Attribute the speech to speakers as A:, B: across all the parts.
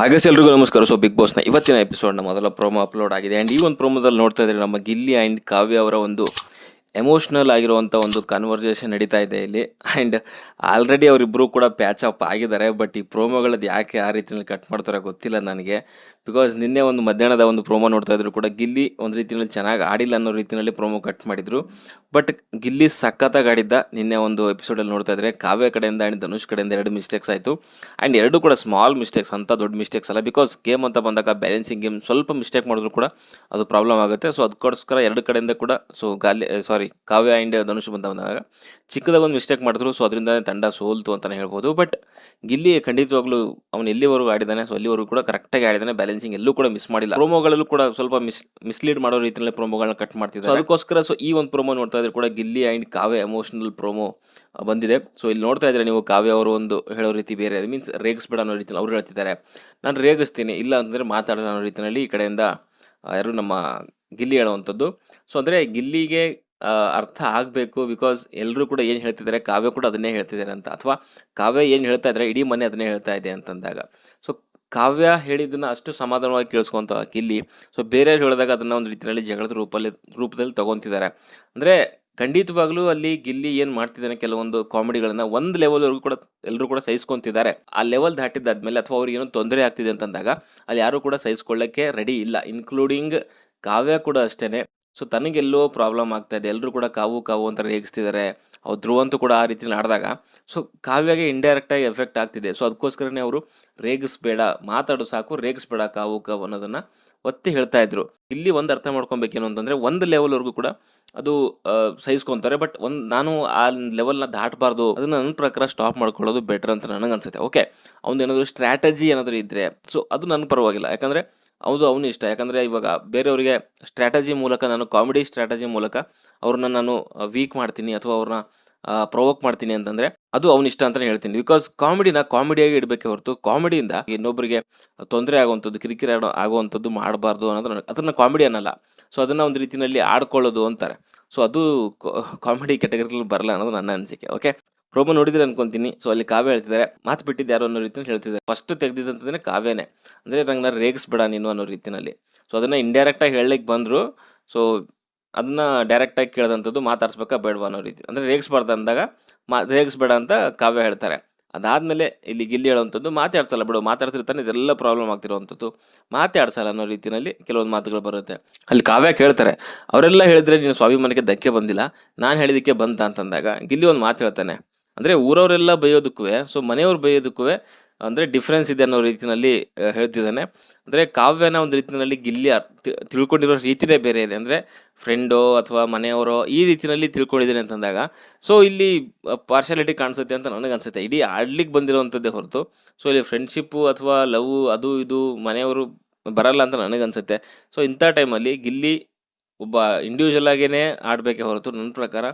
A: ಹಾಗೆ ಎಲ್ರಿಗೂ ನಮಸ್ಕಾರ. ಸೊ ಬಿಗ್ ಬಾಸ್ನ ಇವತ್ತಿನ ಎಪಿಸೋಡ್ನ ಮೊದಲ ಪ್ರೋಮೋ ಅಪ್ಲೋಡ್ ಆಗಿದೆ. ಆ್ಯಂಡ್ ಈ ಒಂದು ಪ್ರೋಮೋದಲ್ಲಿ ನೋಡ್ತಾ ಇದ್ರೆ ನಮ್ಮ ಗಿಲ್ಲಿ ಆ್ಯಂಡ್ ಕಾವ್ಯ ಅವರ ಒಂದು ಎಮೋಷ್ನಲ್ ಆಗಿರುವಂಥ ಒಂದು ಕನ್ವರ್ಸೇಷನ್ ನಡೀತಾ ಇದೆ ಇಲ್ಲಿ. ಆ್ಯಂಡ್ ಆಲ್ರೆಡಿ ಅವರಿಬ್ಬರು ಕೂಡ ಪ್ಯಾಚ್ ಅಪ್ ಆಗಿದ್ದಾರೆ. ಬಟ್ ಈ ಪ್ರೋಮೋಗಳದ್ದು ಯಾಕೆ ಆ ರೀತಿಯಲ್ಲಿ ಕಟ್ ಮಾಡ್ತಾರೆ ಗೊತ್ತಿಲ್ಲ ನನಗೆ. ಬಿಕಾಸ್ ನಿನ್ನೆ ಒಂದು ಮಧ್ಯಾಹ್ನದ ಒಂದು ಪ್ರೋಮೋ ನೋಡ್ತಾ ಇದ್ರು ಕೂಡ ಗಿಲ್ಲಿ ಒಂದು ರೀತಿಯಲ್ಲಿ ಚೆನ್ನಾಗಿ ಆಡಿಲ್ಲ ಅನ್ನೋ ರೀತಿಯಲ್ಲಿ ಪ್ರೋಮೋ ಕಟ್ ಮಾಡಿದ್ರು. ಬಟ್ ಗಿಲ್ಲಿ ಸಖತ್ತಾಗಿ ಆಡಿದ್ದ ನಿನ್ನೆ ಒಂದು ಎಪಿಸೋಡಲ್ಲಿ ನೋಡ್ತಾ ಇದ್ರೆ, ಕಾವ್ಯ ಕಡೆಯಿಂದ ಆ್ಯಂಡ್ ಧನುಷ್ ಕಡೆಯಿಂದ ಎರಡು ಮಿಸ್ಟೇಕ್ಸ್ ಆಯಿತು. ಆ್ಯಂಡ್ ಎರಡು ಕೂಡ ಸ್ಮಾಲ್ ಮಿಸ್ಟೇಕ್ಸ್ ಅಂತ ದೊಡ್ಡ ಮಿಸ್ಟೇಕ್ಸ್ ಅಲ್ಲ. ಬಿಕಾಸ್ ಗೇಮ್ ಅಂತ ಬಂದಾಗ ಬ್ಯಾಲೆನ್ಸಿಂಗ್ ಗೇಮ್ ಸ್ವಲ್ಪ ಮಿಸ್ಟೇಕ್ ಮಾಡಿದ್ರು ಕೂಡ ಅದು ಪ್ರಾಬ್ಲಮ್ ಆಗುತ್ತೆ. ಸೊ ಅದಕ್ಕೋಸ್ಕರ ಎರಡು ಕಡೆಯಿಂದ ಕೂಡ ಸೊ ಗಾಲಿ ಸಾರಿ ಕಾವ್ಯ ಆ್ಯಂಡ್ ಧನುಷ್ ಬಂದ ಬಂದಾಗ ಚಿಕ್ಕದಾಗ ಒಂದು ಮಿಸ್ಟೇಕ್ ಮಾಡಿದ್ರು. ಸೊ ಅದರಿಂದ ತಂಡ ಸೋಲ್ತು ಅಂತಲೇ ಹೇಳ್ಬೋದು. ಬಟ್ ಗಿಲ್ಲಿ ಖಂಡಿತವಾಗ್ಲೂ ಅವನು ಎಲ್ಲಿವರೆಗೂ ಆಡಿದ್ದಾನೆ ಸೊ ಅಲ್ಲಿವರೆಗೂ ಕೂಡ ಕರೆಕ್ಟಾಗಿ ಆಡಿದ್ದಾನೆ. ಬ್ಯಾಲೆನ್ಸಿಂಗ್ ಎಲ್ಲೂ ಕೂಡ ಮಿಸ್ ಮಾಡಿಲ್ಲ. ಪ್ರೋಮೋಗಳಲ್ಲೂ ಕೂಡ ಸ್ವಲ್ಪ ಮಿಸ್ ಮಿಸ್ಲೀಡ್ ಮಾಡೋ ರೀತಿಯಲ್ಲಿ ಪ್ರೋಮೋಗಳನ್ನ ಕಟ್ ಮಾಡ್ತಿದ್ದಾರೆ. ಅದಕ್ಕೋಸ್ಕರ ಸೊ ಈ ಒಂದು ಪ್ರೋಮೋ ನೋಡ್ತಾ ಇದ್ರೆ ಕೂಡ Gilli and Kavya emotional promo ಬಂದಿದೆ. ಸೊ ಇಲ್ಲಿ ನೋಡ್ತಾ ಇದ್ರೆ ನೀವು ಕಾವ್ಯ ಅವರು ಒಂದು ಹೇಳೋ ರೀತಿ ಬೇರೆ. ಮೀನ್ಸ್ ರೇಗಿಸ್ಬೇಡ ಅನ್ನೋ ರೀತಿಯಲ್ಲಿ ಅವರು ಹೇಳ್ತಿದ್ದಾರೆ. ನಾನು ರೇಗಿಸ್ತೀನಿ, ಇಲ್ಲ ಅಂತಂದರೆ ಮಾತಾಡೋಣ ಅನ್ನೋ ರೀತಿಯಲ್ಲಿ ಈ ಕಡೆಯಿಂದ ಯಾರು ನಮ್ಮ ಗಿಲ್ಲಿ ಹೇಳುವಂಥದ್ದು. ಸೊ ಅಂದರೆ ಗಿಲ್ಲಿಗೆ ಅರ್ಥ ಆಗಬೇಕು ಬಿಕಾಸ್ ಎಲ್ಲರೂ ಕೂಡ ಏನು ಹೇಳ್ತಿದ್ದಾರೆ, ಕಾವ್ಯ ಕೂಡ ಅದನ್ನೇ ಹೇಳ್ತಿದ್ದಾರೆ ಅಂತ. ಅಥವಾ ಕಾವ್ಯ ಏನು ಹೇಳ್ತಾ ಇದ್ದಾರೆ, ಇಡೀ ಮನೆ ಅದನ್ನೇ ಹೇಳ್ತಾ ಇದೆ ಅಂತಂದಾಗ. ಸೊ ಕಾವ್ಯ ಹೇಳಿದ್ದನ್ನು ಅಷ್ಟು ಸಮಾಧಾನವಾಗಿ ಕೇಳಿಸ್ಕೊಂತ ಗಿಲ್ಲಿ. ಸೊ ಬೇರೆಯವ್ರು ಹೇಳಿದಾಗ ಅದನ್ನು ಒಂದು ರೀತಿಯಲ್ಲಿ ಜಗಳದ ರೂಪದಲ್ಲಿ ರೂಪದಲ್ಲಿ ತೊಗೊತಿದ್ದಾರೆ. ಅಂದರೆ ಖಂಡಿತವಾಗ್ಲೂ ಅಲ್ಲಿ ಗಿಲ್ಲಿ ಏನು ಮಾಡ್ತಿದ್ದಾನೆ ಕೆಲವೊಂದು ಕಾಮಿಡಿಗಳನ್ನ ಒಂದು ಲೆವೆಲ್ವರೆಗೂ ಕೂಡ ಎಲ್ಲರೂ ಕೂಡ ಸಹಿಸ್ಕೊಂತಿದ್ದಾರೆ. ಆ ಲೆವೆಲ್ ದಾಟಿದ್ದಾದ್ಮೇಲೆ ಅಥವಾ ಅವ್ರಿಗೆ ಏನೋ ತೊಂದರೆ ಆಗ್ತಿದೆ ಅಂತಂದಾಗ ಅಲ್ಲಿ ಯಾರು ಕೂಡ ಸಹಿಸ್ಕೊಳ್ಳೋಕ್ಕೆ ರೆಡಿ ಇಲ್ಲ ಇನ್ಕ್ಲೂಡಿಂಗ್ ಕಾವ್ಯ ಕೂಡ ಅಷ್ಟೇ ಸೊ ತನಗೆಲ್ಲೋ ಪ್ರಾಬ್ಲಮ್ ಆಗ್ತಾ ಇದೆ. ಎಲ್ಲರೂ ಕೂಡ ಕಾವು ಕಾವು ಅಂತ ರೇಗಿಸ್ತಿದ್ದಾರೆ ಅವ್ರು ಧ್ರುವಂತೂ ಕೂಡ ಆ ರೀತಿ ಆಡಿದಾಗ. ಸೊ ಕಾವ್ಯಾಗೆ ಇಂಡೈರೆಕ್ಟಾಗಿ ಎಫೆಕ್ಟ್ ಆಗ್ತಿದೆ. ಸೊ ಅದಕ್ಕೋಸ್ಕರನೇ ಅವರು ರೇಗಿಸ್ಬೇಡ, ಮಾತಾಡು ಸಾಕು, ರೇಗಿಸ್ಬೇಡ ಕಾವು ಕಾವು ಅನ್ನೋದನ್ನು ಒತ್ತಿ ಹೇಳ್ತಾ ಇದ್ರು. ಇಲ್ಲಿ ಒಂದು ಅರ್ಥ ಮಾಡ್ಕೊಬೇಕೇನು ಅಂತಂದರೆ, ಒಂದು ಲೆವೆಲ್ವರೆಗೂ ಕೂಡ ಅದು ಸಹಿಸ್ಕೊತಾರೆ. ಬಟ್ ಒಂದು, ನಾನು ಆ ಲೆವೆಲ್ನ ದಾಟಬಾರ್ದು. ಅದನ್ನು ನನ್ನ ಪ್ರಕಾರ ಸ್ಟಾಪ್ ಮಾಡ್ಕೊಳ್ಳೋದು ಬೆಟರ್ ಅಂತ ನನಗೆ ಅನ್ಸುತ್ತೆ ಓಕೆ ಅವ್ನು ಏನಾದರೂ ಸ್ಟ್ರಾಟಜಿ ಏನಾದರೂ ಇದ್ದರೆ ಸೊ ಅದು ನನ್ನ ಪರವಾಗಿಲ್ಲ. ಯಾಕಂದರೆ ಹೌದು, ಅವನು ಇಷ್ಟ. ಯಾಕಂದರೆ ಇವಾಗ ಬೇರೆಯವರಿಗೆ ಸ್ಟ್ರಾಟಜಿ ಮೂಲಕ ನಾನು ಕಾಮಿಡಿ ಸ್ಟ್ರಾಟಜಿ ಮೂಲಕ ಅವ್ರನ್ನ ನಾನು ವೀಕ್ ಮಾಡ್ತೀನಿ ಅಥವಾ ಅವ್ರನ್ನ ಪ್ರೊವೋಕ್ ಮಾಡ್ತೀನಿ ಅಂತಂದರೆ ಅದು ಅವನಿಷ್ಟ ಅಂತಲೇ ಹೇಳ್ತೀನಿ. ಬಿಕಾಸ್ ಕಾಮಿಡಿನ ಕಾಮಿಡಿಯಾಗಿ ಇಡಬೇಕೆ ಹೊರತು ಕಾಮಿಡಿಯಿಂದ ಇನ್ನೊಬ್ಬರಿಗೆ ತೊಂದರೆ ಆಗುವಂಥದ್ದು, ಕಿರಿಕಿರಿ ಆಡೋ, ಆಗುವಂಥದ್ದು ಮಾಡಬಾರ್ದು ಅನ್ನೋದು ಅದನ್ನು ಕಾಮಿಡಿ ಅನ್ನಲ್ಲ. ಸೊ ಅದನ್ನು ಒಂದು ರೀತಿಯಲ್ಲಿ ಆಡ್ಕೊಳ್ಳೋದು ಅಂತಾರೆ. ಸೊ ಅದು ಕಾಮಿಡಿ ಕ್ಯಾಟಗರಿಲಿ ಬರಲ್ಲ ಅನ್ನೋದು ನನ್ನ ಅನಿಸಿಕೆ ಓಕೆ ಪ್ರೋಮೋ ನೋಡಿದ್ರೆ ಅನ್ಕೊಂತೀನಿ. ಸೊ ಅಲ್ಲಿ ಕಾವ್ಯ ಹೇಳ್ತಿದ್ದಾರೆ ಮಾತು ಬಿಟ್ಟಿದ್ದು ಯಾರು ಅನ್ನೋ ರೀತಿಯಲ್ಲಿ ಹೇಳ್ತಿದ್ದಾರೆ ಫಸ್ಟ್ ತೆಗ್ದಿದ್ದಂತಂದ್ರೆ ಕಾವ್ಯನೇ. ಅಂದರೆ ನಂಗೆ ರೇಗಿಸ್ಬೇಡ ನೀನು ಅನ್ನೋ ರೀತಿಯಲ್ಲಿ ಸೊ ಅದನ್ನು ಇಂಡೈರೆಕ್ಟಾಗಿ ಹೇಳಲಿಕ್ಕೆ ಬಂದರು. ಸೊ ಅದನ್ನ ಡೈರೆಕ್ಟಾಗಿ ಕೇಳಿದಂಥದ್ದು ಮಾತಾಡ್ಸ್ಬೇಕಾ ಬೇಡವಾ ಅನ್ನೋ ರೀತಿ. ಅಂದರೆ ರೇಗಿಸ್ಬಾರ್ದು ಅಂದಾಗ ಮಾ, ರೇಗಿಸ್ಬೇಡ ಅಂತ ಕಾವ್ಯ ಹೇಳ್ತಾರೆ. ಅದಾದಮೇಲೆ ಇಲ್ಲಿ ಗಿಲ್ಲಿ ಹೇಳುವಂಥದ್ದು ಮಾತಾಡ್ಸಲ್ಲ ಬಿಡು. ಮಾತಾಡ್ಸಿರ್ತಾನೆ ಇದೆಲ್ಲ ಪ್ರಾಬ್ಲಮ್ ಆಗ್ತಿರೋವಂಥದ್ದು ಮಾತಾಡ್ಸಲ್ಲ ಅನ್ನೋ ರೀತಿಯಲ್ಲಿ ಕೆಲವೊಂದು ಮಾತುಗಳು ಬರುತ್ತೆ. ಅಲ್ಲಿ ಕಾವ್ಯ ಕೇಳ್ತಾರೆ. ಅವರೆಲ್ಲ ಹೇಳಿದ್ರೆ ನೀನು ಸ್ವಾಭಿಮಾನಕ್ಕೆ ಧಕ್ಕೆ ಬಂದಿಲ್ಲ. ನಾನು ಹೇಳಿದ್ದಕ್ಕೆ ಬಂತ ಅಂತಂದಾಗ ಗಿಲ್ಲಿ ಒಂದು ಮಾತು ಹೇಳ್ತಾನೆ. ಅಂದರೆ ಊರವರೆಲ್ಲ ಬೈಯೋದಕ್ಕೂ ಸೊ ಮನೆಯವ್ರು ಬೈಯೋದಕ್ಕೂ ಅಂದರೆ ಡಿಫ್ರೆನ್ಸ್ ಇದೆ ಅನ್ನೋ ರೀತಿಯಲ್ಲಿ ಹೇಳ್ತಿದ್ದಾನೆ. ಅಂದರೆ ಕಾವ್ಯನ ಒಂದು ರೀತಿಯಲ್ಲಿ ಗಿಲ್ಲಿ ತಿಳ್ಕೊಂಡಿರೋ ರೀತಿನೇ ಬೇರೆ ಇದೆ. ಅಂದರೆ ಫ್ರೆಂಡೋ ಅಥವಾ ಮನೆಯವರೋ ಈ ರೀತಿಯಲ್ಲಿ ತಿಳ್ಕೊಂಡಿದ್ದೀನಿ ಅಂತಂದಾಗ ಸೊ ಇಲ್ಲಿ ಪಾರ್ಶಾಲಿಟಿ ಕಾಣಿಸುತ್ತೆ ಅಂತ ನನಗೆ ಅನ್ಸುತ್ತೆ ಇಡೀ ಆಡ್ಲಿಕ್ಕೆ ಬಂದಿರೋವಂಥದ್ದೇ ಹೊರತು ಸೊ ಇಲ್ಲಿ ಫ್ರೆಂಡ್ಶಿಪ್ಪು ಅಥವಾ ಲವ್ ಅದು ಇದು ಮನೆಯವರು ಬರಲ್ಲ ಅಂತ ನನಗೆ ಅನ್ಸುತ್ತೆ ಸೊ ಇಂಥ ಟೈಮಲ್ಲಿ ಗಿಲ್ಲಿ ಒಬ್ಬ ಇಂಡಿವಿಜುವಲ್ ಆಗೇ ಆಡಬೇಕೆ ಹೊರತು ನನ್ನ ಪ್ರಕಾರ.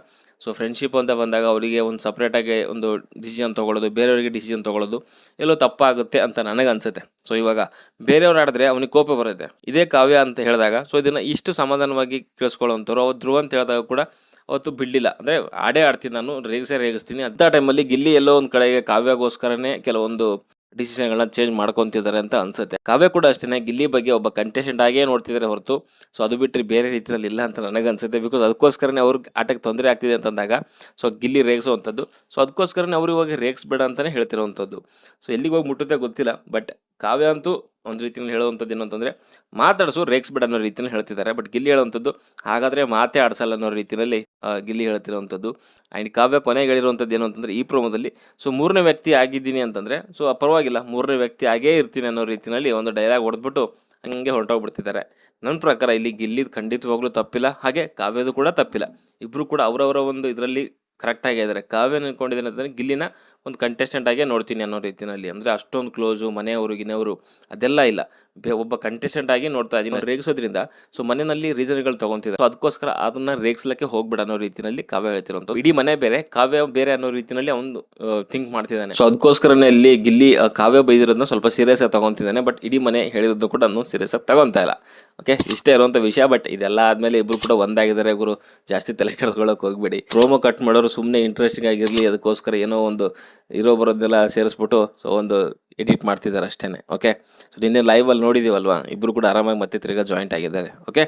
A: ಸೊ ಫ್ರೆಂಡ್ಶಿಪ್ ಅಂತ ಬಂದಾಗ ಅವರಿಗೆ ಒಂದು ಸಪ್ರೇಟಾಗಿ ಒಂದು ಡಿಸಿಷನ್ ತೊಗೊಳ್ಳೋದು, ಬೇರೆಯವರಿಗೆ ಡಿಸಿಷನ್ ತೊಗೊಳ್ಳೋದು ಎಲ್ಲೋ ತಪ್ಪಾಗುತ್ತೆ ಅಂತ ನನಗೆ ಅನಿಸುತ್ತೆ. ಸೊ ಇವಾಗ ಬೇರೆಯವ್ರು ಆಡಿದ್ರೆ ಅವನಿಗೆ ಕೋಪ ಬರುತ್ತೆ. ಇದೇ ಕಾವ್ಯ ಅಂತ ಹೇಳಿದಾಗ ಸೊ ಇದನ್ನು ಇಷ್ಟು ಸಮಾಧಾನವಾಗಿ ಕೇಳಿಸ್ಕೊಳ್ಳೋವಂಥವ್ರು ಅವ್ರು ಧ್ರುವ ಅಂತ ಹೇಳಿದಾಗ ಕೂಡ ಅವತ್ತು ಬಿಡಲಿಲ್ಲ. ಅಂದರೆ ಆಡೇ ಆಡ್ತೀನಿ ನಾನು, ರೇಗಿಸೇ ರೇಗಿಸ್ತೀನಿ. ಅಂಥ ಟೈಮಲ್ಲಿ ಗಿಲ್ಲಿ ಎಲ್ಲೋ ಒಂದು ಕಡೆಗೆ ಕಾವ್ಯಗೋಸ್ಕರನೇ ಕೆಲವೊಂದು ಡಿಸಿಷನ್ಗಳನ್ನ ಚೇಂಜ್ ಮಾಡ್ಕೊತಿದ್ದಾರೆ ಅಂತ ಅನ್ಸುತ್ತೆ. ಕಾವ್ಯ ಕೂಡ ಅಷ್ಟೇ ಗಿಲ್ಲಿ ಬಗ್ಗೆ ಒಬ್ಬ ಕಂಟೆಸ್ಟೆಂಟ್ ಆಗೇ ನೋಡ್ತಿದ್ದಾರೆ ಹೊರತು. ಸೊ ಅದು ಬಿಟ್ಟರೆ ಬೇರೆ ರೀತಿಯಲ್ಲಿ ಇಲ್ಲ ಅಂತ ನನಗೆ ಅನ್ಸುತ್ತೆ ಬಿಕಾಸ್ ಅದಕ್ಕೋಸ್ಕರನೇ ಅವ್ರಿಗೆ ಆಟಕ್ಕೆ ತೊಂದರೆ ಆಗ್ತಿದೆ ಅಂತಂದಾಗ ಸೊ ಗಿಲ್ಲಿ ರೇಗಿಸುವಂಥದ್ದು. ಸೊ ಅದಕ್ಕೋಸ್ಕರನೇ ಅವ್ರಿಗೆ ಹೋಗಿ ರೇಗಿಸ್ಬೇಡ ಅಂತಲೇ ಹೇಳ್ತಿರೋವಂಥದ್ದು. ಸೊ ಎಲ್ಲಿಗೆ ಹೋಗಿ ಮುಟ್ಟುತ್ತೆ ಗೊತ್ತಿಲ್ಲ. ಬಟ್ ಕಾವ್ಯ ಅಂತೂ ಒಂದು ರೀತಿಯಲ್ಲಿ ಹೇಳುವಂಥದ್ದು ಏನು ಅಂತಂದರೆ, ಮಾತಾಡಿಸು, ರೇಗಿಸ್ಬೇಡ ಅನ್ನೋ ರೀತಿಯಲ್ಲಿ ಹೇಳ್ತಿದ್ದಾರೆ. ಬಟ್ ಗಿಲ್ಲಿ ಹೇಳುವಂಥದ್ದು, ಹಾಗಾದರೆ ಮಾತೇ ಆಡಿಸಲ್ಲ ಅನ್ನೋ ರೀತಿಯಲ್ಲಿ ಗಿಲ್ಲಿ ಹೇಳ್ತಿರುವಂಥದ್ದು. ಆ್ಯಂಡ್ ಕಾವ್ಯ ಕೊನೆಗೆ ಹೇಳಿರುವಂಥದ್ದು ಏನು ಅಂತಂದರೆ, ಈ ಪ್ರೋಮೋದಲ್ಲಿ, ಸೊ ಮೂರನೇ ವ್ಯಕ್ತಿ ಆಗಿದ್ದೀನಿ ಅಂತಂದರೆ, ಸೊ ಪರವಾಗಿಲ್ಲ, ಮೂರನೇ ವ್ಯಕ್ತಿ ಆಗೇ ಇರ್ತೀನಿ ಅನ್ನೋ ರೀತಿಯಲ್ಲಿ ಒಂದು ಡೈಲಾಗ್ ಹೊಡೆದ್ಬಿಟ್ಟು ಹಂಗೆ ಹೊರಟೋಗ್ಬಿಡ್ತಿದ್ದಾರೆ. ನನ್ನ ಪ್ರಕಾರ ಇಲ್ಲಿ ಗಿಲ್ಲಿದ್ದು ಖಂಡಿತವಾಗ್ಲೂ ತಪ್ಪಿಲ್ಲ, ಹಾಗೆ ಕಾವ್ಯದು ಕೂಡ ತಪ್ಪಿಲ್ಲ. ಇಬ್ಬರು ಕೂಡ ಅವರವರ ಒಂದು ಇದರಲ್ಲಿ ಕರೆಕ್ಟಾಗಿ ಇದ್ದಾರೆ ಕಾವ್ಯ ಅನ್ಕೊಂಡಿದ್ದೀನಿ ಅಂತಂದರೆ, ಗಿಲ್ಲಿನ ಒಂದು ಕಂಟೆಸ್ಟೆಂಟ್ ಆಗೇ ನೋಡ್ತೀನಿ ಅನ್ನೋ ರೀತಿಯಲ್ಲಿ ಅಂದರೆ ಅಷ್ಟೊಂದು ಕ್ಲೋಸು ಮನೆಯವರು, ಗಿನೆಯವರು ಅದೆಲ್ಲ ಇಲ್ಲ. ಒಬ್ಬ ಕಂಟೆಸ್ಟೆಂಟ್ ಆಗಿ ನೋಡ್ತಾ ಇದ್ದೀನಿ. ರೇಗಿಸೋದ್ರಿಂದ ಸೊ ಮನೆಯಲ್ಲಿ ರೀಸನ್ಗಳು ತೊಗೊತಿದ್ದಾರೆ. ಸೊ ಅದಕ್ಕೋಸ್ಕರ ಅದನ್ನ ರೇಗಿಸ್ಲಿಕ್ಕೆ ಹೋಗ್ಬೇಡ ಅನ್ನೋ ರೀತಿಯಲ್ಲಿ ಕಾವ್ಯ ಹೇಳ್ತಿರೋಂಥ ಇಡೀ ಮನೆ ಬೇರೆ ಕಾವ್ಯ ಬೇರೆ ಅನ್ನೋ ರೀತಿಯಲ್ಲಿ ಅವನು ಥಿಂಕ್ ಮಾಡ್ತಿದ್ದಾನೆ. ಸೊ ಅದಕ್ಕೋಸ್ಕರನೇ ಇಲ್ಲಿ ಗಿಲ್ಲಿ ಕಾವ್ಯ ಬೈದಿರೋದನ್ನ ಸ್ವಲ್ಪ ಸೀರಿಯಸ್ ಆಗಿ ತಗೊಂತಿದ್ದಾನೆ ಬಟ್ ಇಡೀ ಮನೆ ಹೇಳಿರೋದನ್ನು ಕೂಡ ಅವನು ಸೀರಿಯಸ್ ಆಗಿ ತಗೊಂತಾ ಇಲ್ಲ. ಓಕೆ ಇಷ್ಟೇ ಇರುವಂಥ ವಿಷಯ ಬಟ್ ಇದೆಲ್ಲ ಆದಮೇಲೆ ಇಬ್ರು ಕೂಡ ಒಂದಾಗಿದ್ದಾರೆ. ಗುರು ಜಾಸ್ತಿ ತಲೆ ಕೆಡಿಸ್ಕೊಳ್ಳೋಕೆ ಹೋಗ್ಬೇಡಿ. ಪ್ರೋಮೋ ಕಟ್ ಮಾಡೋರು ಸುಮ್ಮನೆ ಇಂಟ್ರೆಸ್ಟಿಂಗ್ ಆಗಿರಲಿ ಅದಕ್ಕೋಸ್ಕರ ಏನೋ ಒಂದು ಇರೋ ಬರೋದನ್ನೆಲ್ಲ ಸೇರಿಸ್ಬಿಟ್ಟು ಸೊ ಒಂದು ಎಡಿಟ್ ಮಾಡ್ತಿದ್ದಾರೆ ಅಷ್ಟೇ ಓಕೆ ಸೊ ನಿನ್ನೆ ಲೈವಲ್ಲಿ ನೋಡಿದ್ದೀವಲ್ವಾ ಇಬ್ಬರು ಕೂಡ ಆರಾಮಾಗಿ ಮತ್ತೆ ತಿರ್ಗಾ ಜಾಯಿಂಟ್ ಆಗಿದ್ದಾರೆ ಓಕೆ